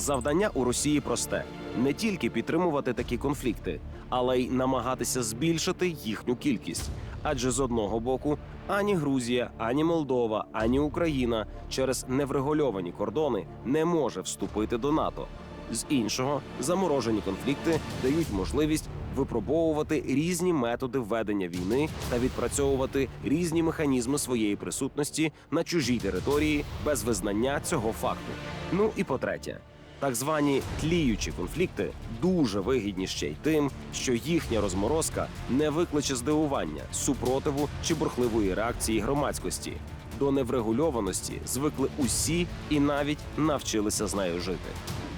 Завдання у Росії просте: не тільки підтримувати такі конфлікти, але й намагатися збільшити їхню кількість. Адже з одного боку ані Грузія, ані Молдова, ані Україна через неврегульовані кордони не може вступити до НАТО. З іншого, заморожені конфлікти дають можливість випробовувати різні методи ведення війни та відпрацьовувати різні механізми своєї присутності на чужій території без визнання цього факту. Ну і по-третє, так звані тліючі конфлікти дуже вигідні ще й тим, що їхня розморозка не викличе здивування, супротиву чи бурхливої реакції громадськості. До неврегульованості звикли усі і навіть навчилися з нею жити.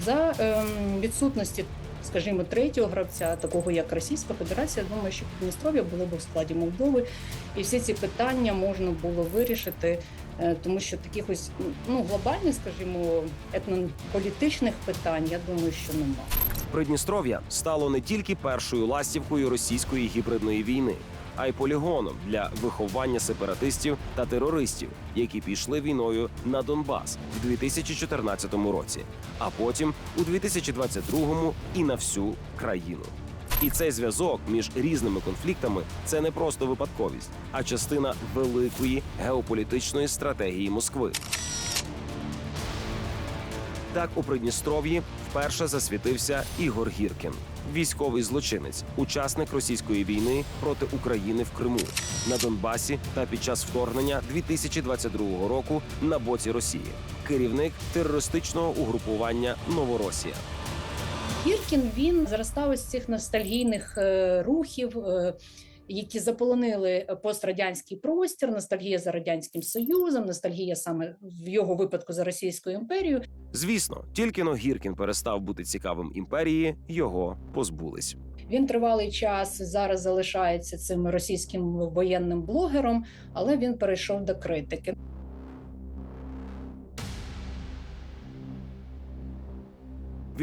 За ем, відсутності, скажімо, третього гравця, такого як Російська Федерація, думаю, що Придністров'я було б в складі Молдови, і всі ці питання можна було вирішити, тому що таких ось ну глобальних, скажімо, етнополітичних питань, я думаю, що нема. Придністров'я стало не тільки першою ластівкою російської гібридної війни, а й полігоном для виховання сепаратистів та терористів, які пішли війною на Донбас в 2014 році, а потім у 2022 і на всю країну. І цей зв'язок між різними конфліктами це не просто випадковість, а частина великої геополітичної стратегії Москви. Так у Придністров'ї вперше засвітився Ігор Гіркін, військовий злочинець, учасник російської війни проти України в Криму на Донбасі та під час вторгнення 2022 року на боці Росії, керівник терористичного угрупування Новоросія. Гіркін він зростав із цих ностальгійних е, рухів. е, Які заполонили пострадянський простір, ностальгія за радянським союзом, ностальгія саме в його випадку за Російською імперією. Звісно, тільки но Гіркін перестав бути цікавим імперії, його позбулись. Він тривалий час зараз залишається цим російським воєнним блогером, але він перейшов до критики.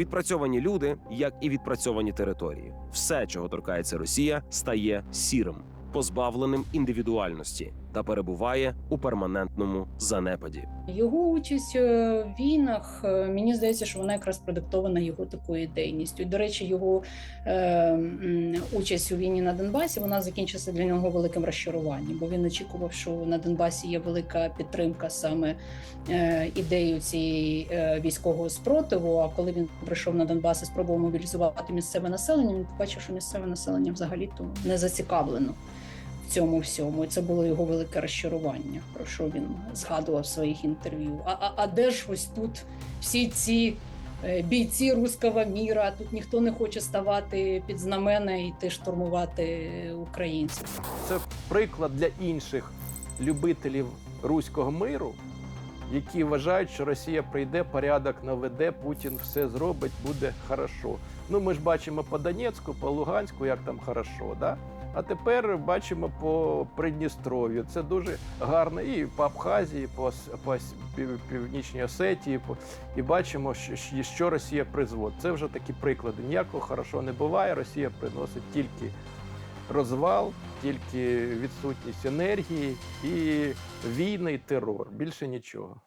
Відпрацьовані люди, як і відпрацьовані території. Все, чого торкається Росія, стає сірим, позбавленим індивідуальності та перебуває у перманентному занепаді. Його участь е, в війнах е, мені здається, що вона якраз продиктована його такою ідейністю. До речі, його е, участь у війні на Донбасі вона закінчилася для нього великим розчаруванням, бо він очікував, що на Донбасі є велика підтримка саме е, ідею цієї е, військового спротиву. А коли він прийшов на Донбас і спробував мобілізувати місцеве населення, він побачив, що місцеве населення взагалі то не зацікавлено цьому всьому. І це було його велике розчарування, про що він згадував в своїх інтерв'ю. А, а, а де ж ось тут всі ці е, бійці руського міра? Тут ніхто не хоче ставати під знамена і йти штурмувати українців. Це приклад для інших любителів руського миру, які вважають, що Росія прийде, порядок наведе, Путін все зробить, буде хорошо. Ну ми ж бачимо по Донецьку, по Луганську, як там хорошо. Да? А тепер бачимо по Придністров'ю. Це дуже гарно. І по Абхазії, по, по Північній Осетії, по, і бачимо, що, що- Росія призводить. Це вже такі приклади. Ніякого хорошого не буває. Росія приносить тільки розвал, тільки відсутність енергії і війни, і терор. Більше нічого.